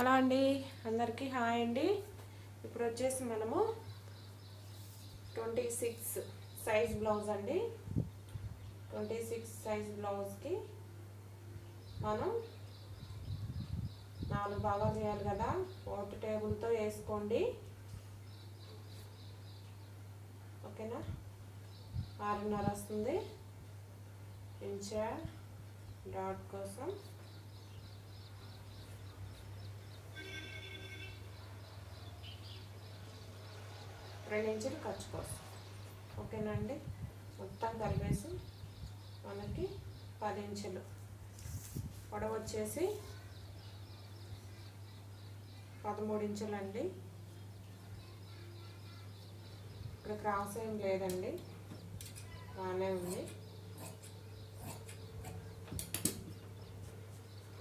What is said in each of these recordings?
Hello అండి అందరికీ hi అండి. ఇప్పుడు వచ్చేసి మనము ట్వంటీ సిక్స్ సైజ్ బ్లౌజ్ అండి. ట్వంటీ సిక్స్ సైజ్ బ్లౌజ్కి మనం నాలుగు భాగాలు చేయాలి కదా. ఓటు టేబుల్తో వేసుకోండి. ఓకేనా? ఆరున్నర వస్తుంది. ఇంచా డాట్ కోసం రెండు ఇంచులు ఖర్చు కోసం ఓకేనా అండి? మొత్తం కలిపేసి మనకి పది ఇంచులు. పొడవు వచ్చేసి పదమూడు ఇంచులు అండి ఇక్కడ క్రాస్ ఏం లేదండి. బాగానే ఉంది.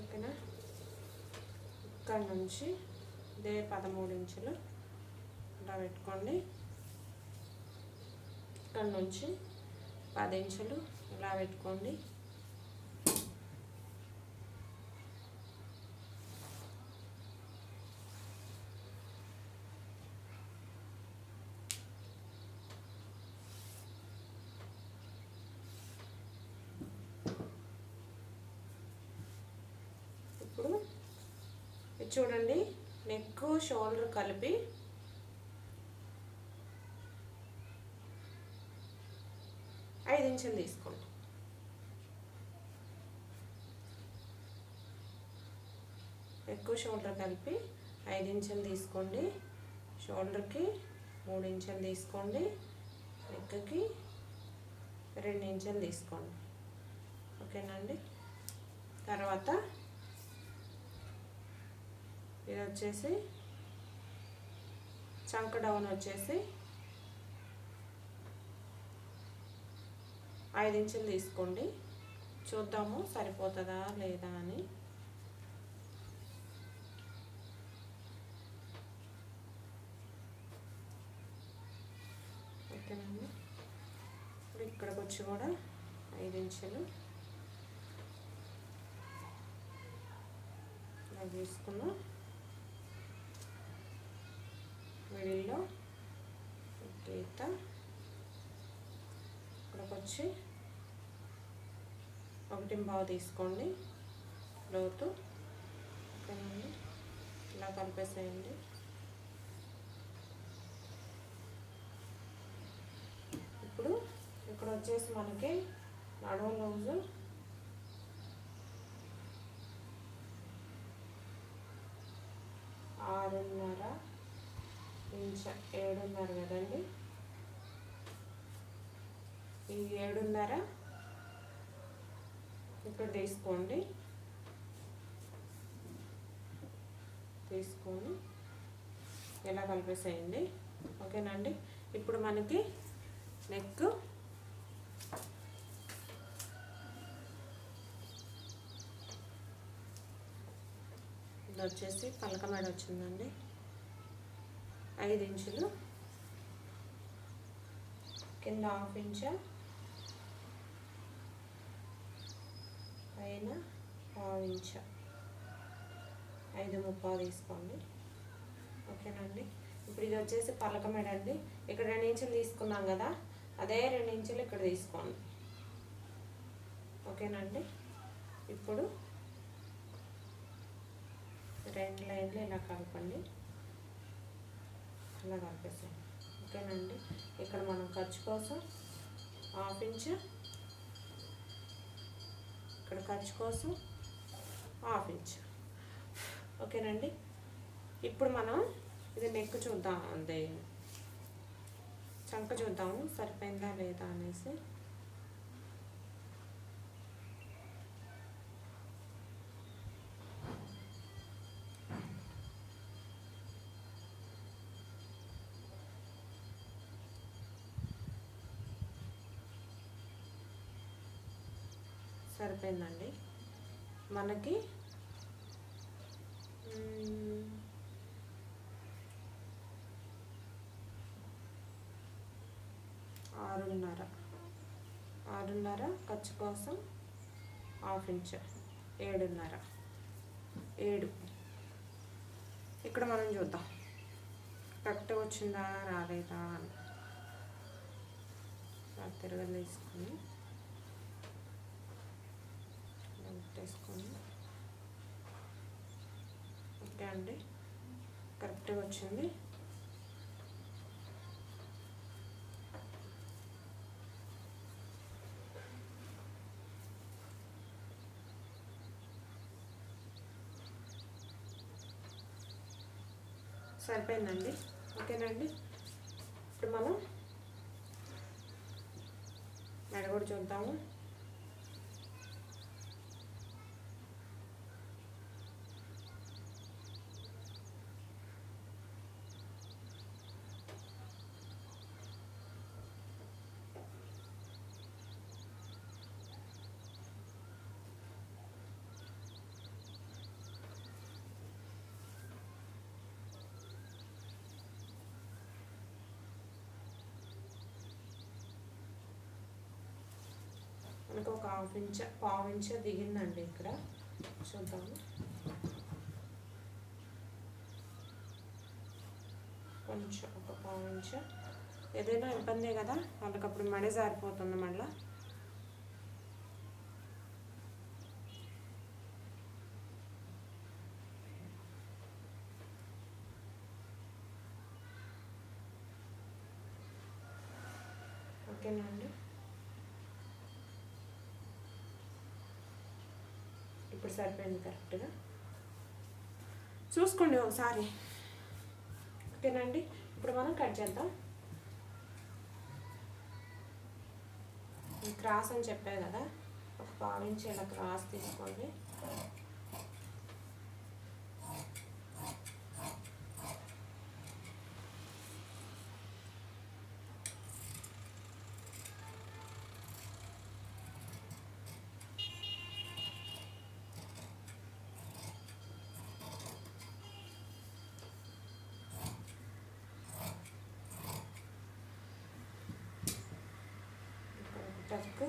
ఓకేనా? ఇక్కడ నుంచి ఇదే పదమూడు ఇంచులు. ఇలా పెట్టుకోండి. ఇక్కడ నుంచి పది ఇంచులు ఇలా పెట్టుకోండి. ఇప్పుడు చూడండి నెక్ షోల్డర్ కలిపి ఐదు తీసుకోండి. ఎక్కువ షోల్డర్ కలిపి ఐదు ఇంచులు తీసుకోండి. షోల్డర్కి మూడు ఇంచులు తీసుకోండి. నెక్కకి రెండు ఇంచులు తీసుకోండి. ఓకేనండి తర్వాత ఇది వచ్చేసి చంక డౌన్ వచ్చేసి ఐదు ఇంచులు తీసుకోండి. చూద్దాము సరిపోతుందా లేదా అని. ఓకేనండి. ఇప్పుడు ఇక్కడికి వచ్చి కూడా ఐదు ఇంచులు. ఇలా తీసుకున్నాం. మిడిల్లో గీత ఇక్కడికి వచ్చి ఒకటి బాగా తీసుకోండి. లోతు. ఓకేనండి ఇలా కలిపేసేయండి. ఇప్పుడు ఇక్కడ వచ్చేసి మనకి నడవ లూజు ఆరున్నర ఇంచ ఏడున్నర కదండి. ఈ ఏడున్నర ఇక్కడ తీసుకోండి. తీసుకొని ఇలా కలిపేసేయండి? ఓకేనండి? ఇప్పుడు మనకి నెక్ ఇది వచ్చేసి పలక మేడ వచ్చిందండి. ఐదు ఇంచులు. కింద హాఫ్ ఇంచ్ పైన పావు ఐదు ముప్పా తీసుకోండి. ఓకేనండి? ఇప్పుడు ఇది వచ్చేసి పలక మెడ అండి ఇక్కడ రెండు ఇంచులు తీసుకున్నాం కదా అదే రెండు ఇంచులు ఇక్కడ తీసుకోండి. ఓకేనండి? ఇప్పుడు రెండు లైన్లు ఇలా కలపండి. ఇలా కలిపేసాం ఓకేనండి? ఇక్కడ మనం ఖర్చు కోసం హాఫ్ ఇంచ్ ఇక్కడ ఖర్చు కోసం హాఫ్ ఇంచ్. ఓకేనండి? ఇప్పుడు మనం ఇది నెక్ చూద్దాం అంతే. చంక చూద్దాము సరిపోయిందా లేదా అనేసి. సరిపోయిందండి. మనకి ఆరున్నర. ఆరున్నర ఖర్చు కోసం హాఫ్ ఇంచ్ ఏడున్నర. ఏడు. ఇక్కడ మనం చూద్దాం. కరెక్ట్గా వచ్చిందా రాలేదా అని. తిరగలేసుకుని వేసుకొని ఓకే అండి. కరెక్ట్గా వచ్చింది. సరిపోయిందండి. ఓకేనండి. ఇప్పుడు మనం మెడ కూడా చూద్దాము. మనకు ఒక హాఫ్ ఇంచ్ పావు ఇంచ్ దిగిందండి ఇక్కడ. చూద్దాము. కొంచెం ఒక పావు ఇంచ్ ఏదైనా ఇబ్బందే కదా? వాళ్ళకి అప్పుడు మడి జారిపోతుంది మళ్ళీ ఓకేనా అండి ఇప్పుడు సరిపోయింది కరెక్ట్గా. చూసుకోండి ఒకసారి. ఓకేనండి? ఇప్పుడు మనం కట్ చేద్దాం. క్రాస్ అని చెప్పా కదా ఒక పావించి ఇలా క్రాస్ తీసుకోండి. టక్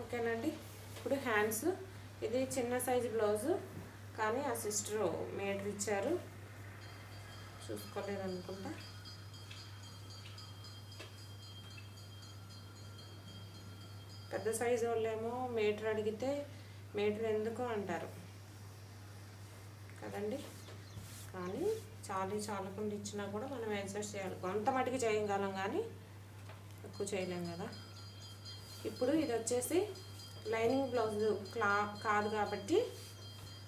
ఓకేనండి. ఇప్పుడు హ్యాండ్స్. ఇది చిన్న సైజు బ్లౌజు. కానీ ఆ సిస్టర్ మేటర్ ఇచ్చారు. చూసుకోలేదు అనుకుంటా పెద్ద సైజు వాళ్ళేమో మీటర్ అడిగితే మీటర్ ఎందుకు అంటారు? కదండి? కానీ చాలీ చాలకుండా ఇచ్చినా కూడా మనం అడ్జస్ట్ చేయాలి. కొంత మటుకు చేయగలం కానీ ఎక్కువ చేయలేం కదా. ఇప్పుడు ఇది వచ్చేసి లైనింగ్ బ్లౌజ్ క్లా కాదు కాబట్టి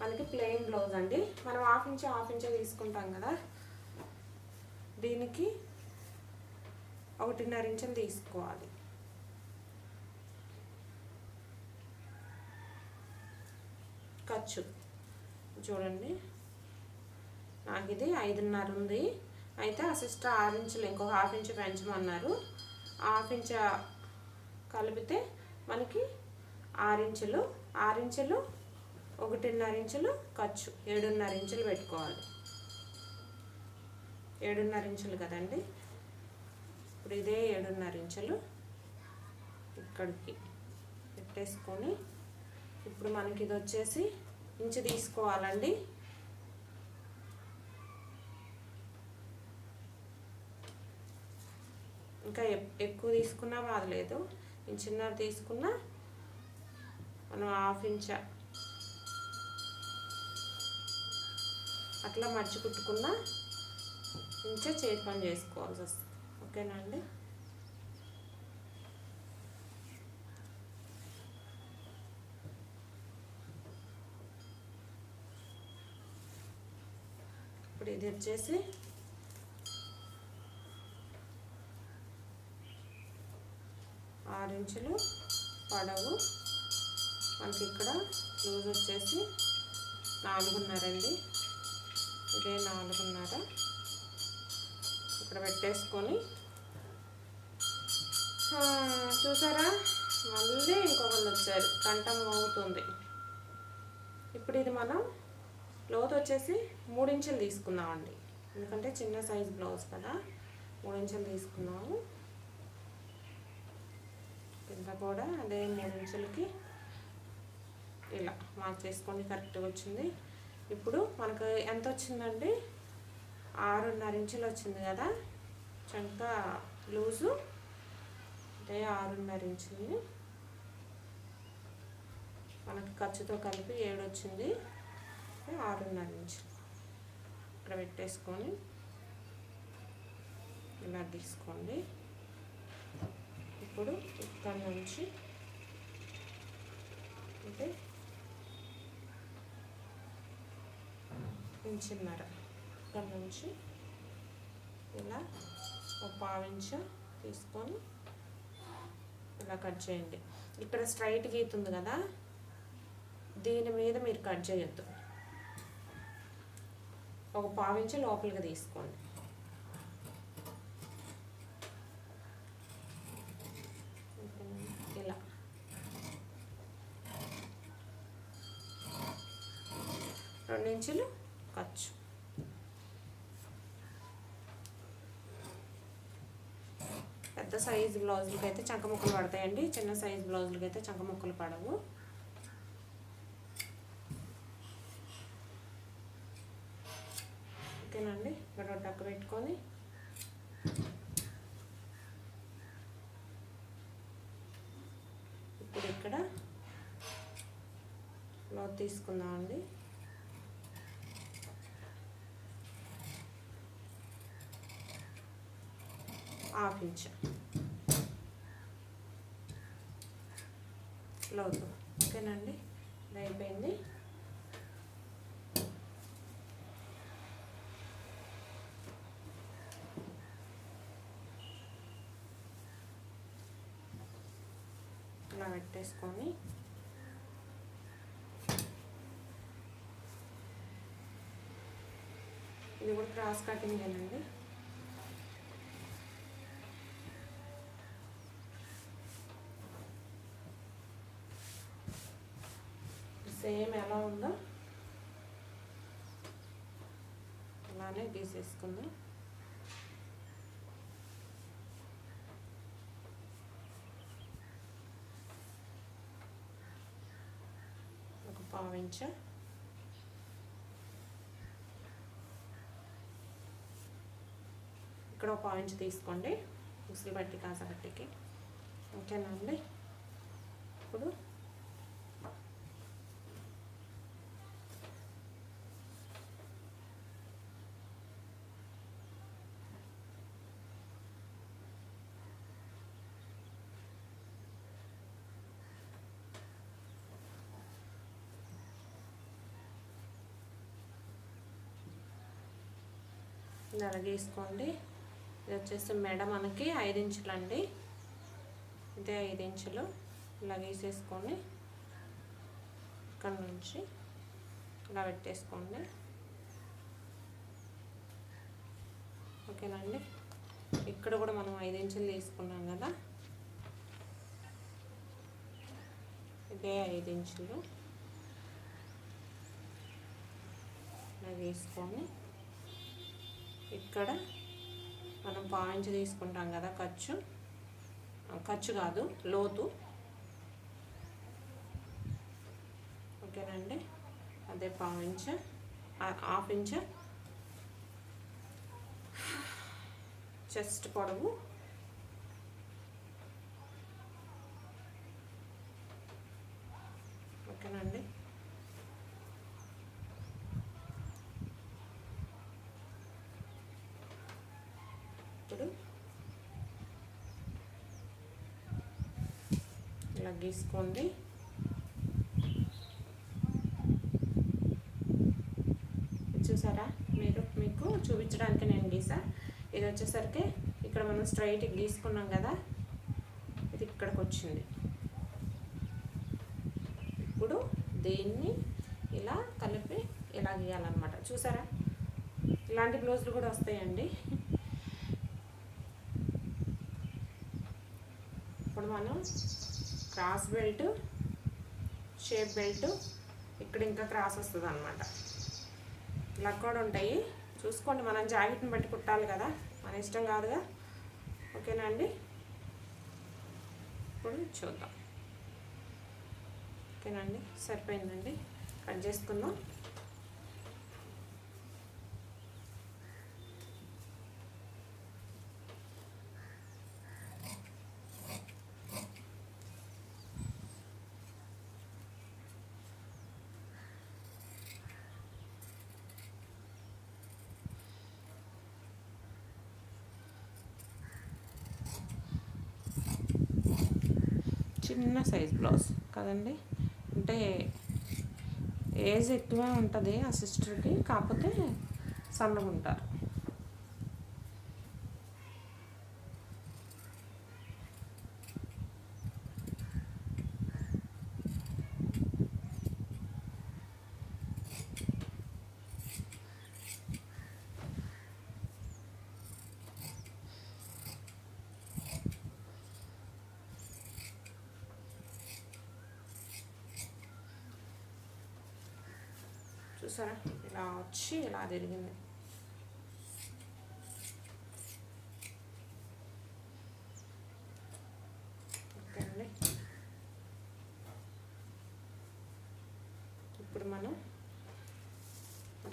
మనకి ప్లెయిన్ బ్లౌజ్ అండి. మనం హాఫ్ ఇంచ్ హాఫ్ ఇంచే తీసుకుంటాం కదా. దీనికి ఒకటిన్నర ఇంచులు తీసుకోవాలి. ఖర్చు. చూడండి. నాకు ఇది ఐదున్నర ఉంది. అయితే ఆ సిస్టర్ ఆరు ఇంచులు ఇంకొక హాఫ్ ఇంచు పెంచమన్నారు. హాఫ్ ఇంచ్ కలిపితే మనకి ఆరించులు ఆరించులు ఒకటిన్నర ఇంచులు ఖర్చు. ఏడున్నర ఇంచులు పెట్టుకోవాలి. ఏడున్నర ఇంచులు కదండి. ఇప్పుడు ఇదే ఏడున్నర ఇంచులు ఇక్కడికి పెట్టేసుకొని ఇప్పుడు మనకి ఇది వచ్చేసి ఇంచు తీసుకోవాలండి. ఇంకా ఎక్కువ తీసుకున్నా బాధలేదు ఇంచున్నర తీసుకున్నా మనం హాఫ్ ఇంచ. అట్లా మర్చి కుట్టుకున్న ఇంచ చేతి పని చేసుకోవాల్సి వస్తుంది. ఓకేనా అండి? ఇప్పుడు ఇది వచ్చేసి ఆరు ఇంచులు పొడవు. మనకి ఇక్కడ లూజ్ వచ్చేసి నాలుగున్నర అండి ఇదే నాలుగున్నర. ఇక్కడ పెట్టేసుకొని. చూసారా? మళ్ళీ ఇంకొకళ్ళు వచ్చారు. కంఠం అవుతుంది ఇప్పుడు ఇది మనం లోతు వచ్చేసి మూడు ఇంచులు ఎందుకంటే చిన్న సైజ్ బ్లౌజ్ కదా. మూడు ఇంచులు తీసుకున్నాము కింద కూడా అదే మూడు ఇంచులకి ఇలా మార్క్ చేసుకోండి కరెక్ట్గా వచ్చింది. ఇప్పుడు మనకు ఎంత వచ్చిందండి? ఆరున్నర ఇంచులు వచ్చింది కదా. చంక లూజు అంటే ఆరున్నర ఇంచులు. మనకి ఖర్చుతో కలిపి ఏడు వచ్చింది ఆరున్నర ఇంచులు ఇక్కడ పెట్టేసుకొని ఇలా తీసుకోండి. ఇప్పుడు ఇక్కడ నుంచి అంటే ఇంచున్నర. ఇక్కడ నుంచి ఇలా ఒక పావించ తీసుకొని ఇలా కట్ చేయండి. ఇక్కడ స్ట్రైట్ గీతుంది కదా దీని మీద మీరు కట్ చేయొద్దు. ఒక పావించి లోపలికి తీసుకోండి. ఇలా. రెండు ఇంచులు ఖర్చు. పెద్ద సైజు బ్లౌజులకి అయితే చంక ముక్కలు పడతాయండి. చిన్న సైజు బ్లౌజులకి అయితే చంక ముక్కలు పడవు. ఓకేనండి ఇక్కడ డక్క పెట్టుకొని. ఇప్పుడు ఇక్కడ క్లాత్ తీసుకుందామండి. హాఫ్ ఇంచ్ లోతు ఓకేనండి అయిపోయింది. ఇలా పెట్టేసుకొని ఇది కూడా క్రాస్ కటింగ్ అండి సేమ్ ఎలా ఉందో అలానే గీసేసుకుందాం ఒక ఇక్కడ ఒక పావించ్ తీసుకోండి. ఉసిరి బట్టి కాసబట్టికి ఓకేనా అండి? ఇప్పుడు ఇది అలా గీసుకోండి ఇది వచ్చేసి మెడ మనకి ఐదు ఇంచులు అండి ఇదే ఐదు ఇంచులు. ఇలా గీసేసుకొని ఇక్కడ నుంచి ఇలా పెట్టేసుకోండి. ఓకేనండి? ఇక్కడ కూడా మనం ఐదు ఇంచులు తీసుకున్నాం కదా. ఇదే ఐదు ఇంచులు. ఇలా వేసుకొని ఇక్కడ మనం పాయింట్ తీసుకుంటాం కదా ఖర్చు. ఖర్చు కాదు లోతు. ఓకేనండి? అదే పావు హాఫ్ ఇంచ్. చెస్ట్ పొడవు ఓకేనండి ఇప్పుడు ఇలా గీసుకోండి చూసారా? మీరు మీకు చూపించడానికి నేను గీసా. ఇది వచ్చేసరికి ఇక్కడ మనం స్ట్రైట్ గీసుకున్నాం కదా? ఇది ఇక్కడికి వచ్చింది. ఇప్పుడు దీన్ని ఇలా కలిపి ఇలా గీయాలన్నమాట. చూసారా? ఇలాంటి బ్లౌజులు కూడా వస్తాయండి ఇప్పుడు మనం క్రాస్ బెల్ట్ షేప్ బెల్ట్ ఇక్కడ ఇంకా క్రాస్ వస్తుంది అనమాట ఇలా కూడా ఉంటాయి. చూసుకోండి మనం జాకెట్ని బట్టి కుట్టాలి కదా. మన ఇష్టం కాదుగా. ఓకేనా అండి? ఇప్పుడు చూద్దాం. ఓకేనండి సరిపోయిందండి. కట్ చేసుకుందాం. చిన్న సైజ్ బ్లౌజ్ కదండి. అంటే ఏజ్ ఎక్కువ ఉంటుంది ఆ సిస్టర్కి కాకపోతే సన్నగా ఉంటారు చూసారా ఇలా వచ్చి ఇలా తిరిగింది ఓకే అండి ఇప్పుడు మనం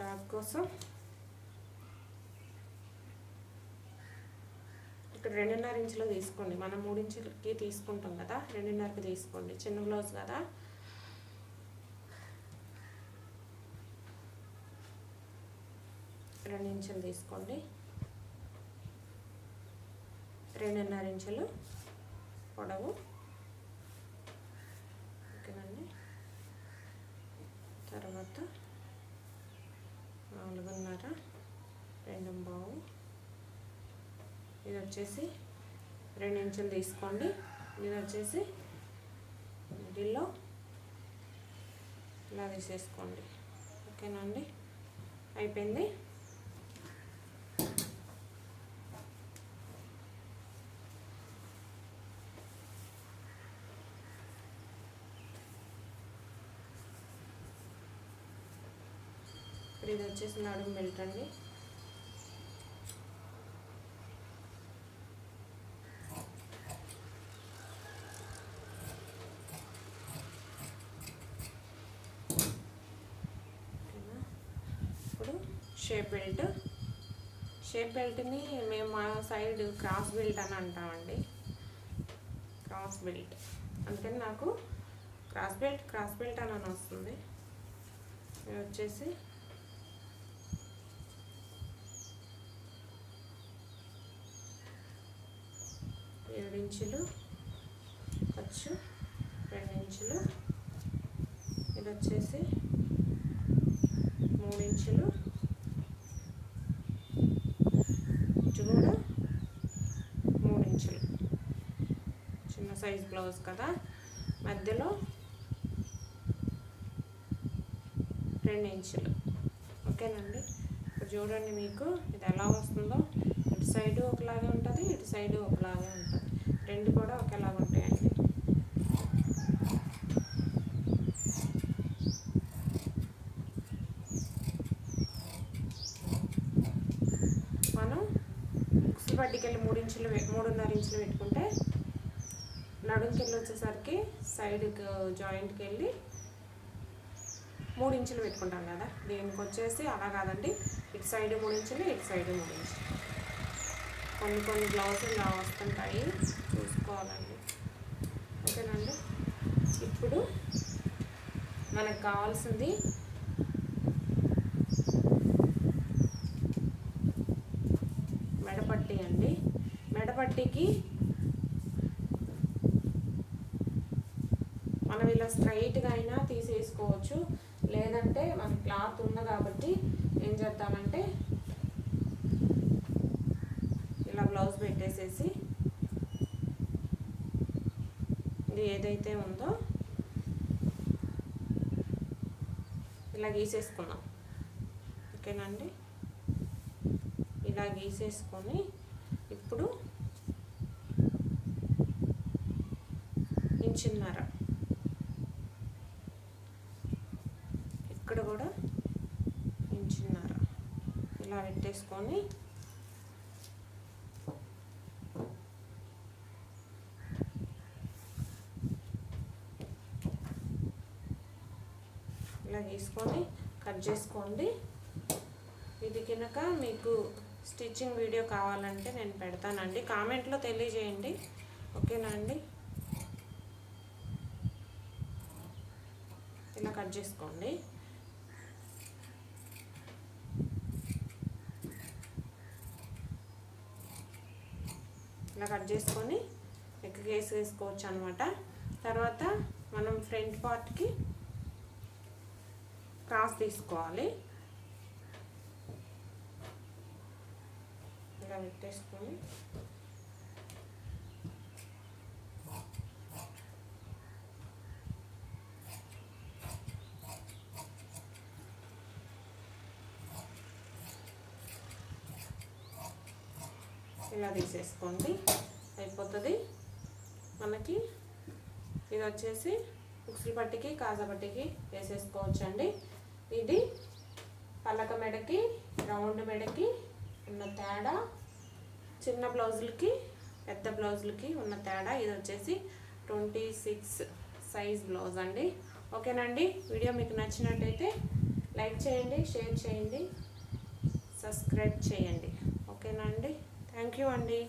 డాగ్ కోసం ఇక్కడ రెండున్నర ఇంచులో తీసుకోండి. మనం మూడు ఇంచులకి తీసుకుంటాం కదా. రెండున్నరకి తీసుకోండి. చిన్న బ్లౌజ్ కదా. రెండు ఇంచులు తీసుకోండి. రెండున్నర ఇంచులు పొడవు. ఓకేనండి. తర్వాత నాలుగున్నర రెండు బావు. ఇది వచ్చేసి రెండు ఇంచులు తీసుకోండి. ఇది వచ్చేసి మిడిల్లో ఇలా తీసేసుకోండి. ఓకేనండి. అయిపోయింది. ఇప్పుడు ఇది వచ్చేసి నడుము బెల్ట్ అండి. ఇప్పుడు షేప్ బెల్ట్. షేప్ బెల్ట్ని మేము మా సైడ్ క్రాస్ బెల్ట్ అని అంటామండి. Cross belt. అందుకని నాకు క్రాస్ బెల్ట్ క్రాస్ బెల్ట్ అని వస్తుంది. వచ్చేసి ఏడు ఇంచులు ఖర్చు రెండు ఇంచులు. ఇది వచ్చేసి మూడు ఇంచులు. ఇటు కూడా మూడు ఇంచులు. చిన్న సైజ్ బ్లౌజ్ కదా. మధ్యలో రెండు ఇంచులు. ఓకేనండి? ఇప్పుడు చూడండి మీకు ఇది ఎలా వస్తుందో. ఇటు సైడు ఒకలాగే ఉంటుంది ఇటు సైడు ఒకలాగే ఉంటుంది. రెండు కూడా ఒకేలాగా ఉంటాయండి. మనం ఉక్సులు పట్టికెళ్ళి మూడు ఇంచులు మూడున్నర ఇంచులు పెట్టుకుంటే నడుంకెళ్ళి వచ్చేసరికి సైడ్కి జాయింట్కి వెళ్ళి మూడు ఇంచులు పెట్టుకుంటాం కదా. దీనికి వచ్చేసి అలా కాదండి. ఇటు సైడ్ మూడు ఇంచులు ఇటు సైడ్ మూడు ఇంచులు కొన్ని కొన్ని బ్లౌజులు ఇలా వస్తుంటాయి. చూసుకోవాలండి ఓకేనండి? ఇప్పుడు మనకు కావాల్సింది మెడపట్టి అండి. మెడపట్టికి మనం ఇలా స్ట్రైట్గా అయినా తీసేసుకోవచ్చు. లేదంటే మన క్లాత్ ఉంది కాబట్టి ఏం చేద్దామంటే ఇలా బ్లౌజ్ పెట్టేసేసి ఇది ఏదైతే ఉందో ఇలా గీసేసుకున్నాం ఓకేనండి ఇలా గీసేసుకొని ఇప్పుడు ఇంచున్నర ఇక్కడ కూడా ఇంచున్నర ఇలా పెట్టేసుకొని ఇలా తీసుకొని కట్ చేసుకోండి. ఇది కనుక మీకు స్టిచ్చింగ్ వీడియో కావాలంటే నేను పెడతానండి. కామెంట్లో తెలియజేయండి. ఓకేనా అండి? ఇలా కట్ చేసుకోండి. ఇలా కట్ చేసుకొని నెక్ కేసు వేసుకోవచ్చు అనమాట తర్వాత మనం ఫ్రంట్ పార్ట్కి క్రాస్ తీసుకోవాలి ఇలా పెట్టేసుకొని ఇలా తీసేసుకోండి అయిపోతుంది మనకి ఇది వచ్చేసి ఉక్సులు పట్టికి కాజా పట్టికి వేసేసుకోవచ్చండి ఇది పలక మెడకి రౌండ్ మెడకి ఉన్న తేడా చిన్న బ్లౌజులకి పెద్ద బ్లౌజులకి ఉన్న తేడా. ఇది వచ్చేసి ట్వంటీ సిక్స్ సైజ్ బ్లౌజ్ అండి. ఓకేనండి? వీడియో మీకు నచ్చినట్టయితే లైక్ చేయండి షేర్ చేయండి సబ్స్క్రైబ్ చేయండి. ఓకేనా అండి థ్యాంక్ యూ అండి.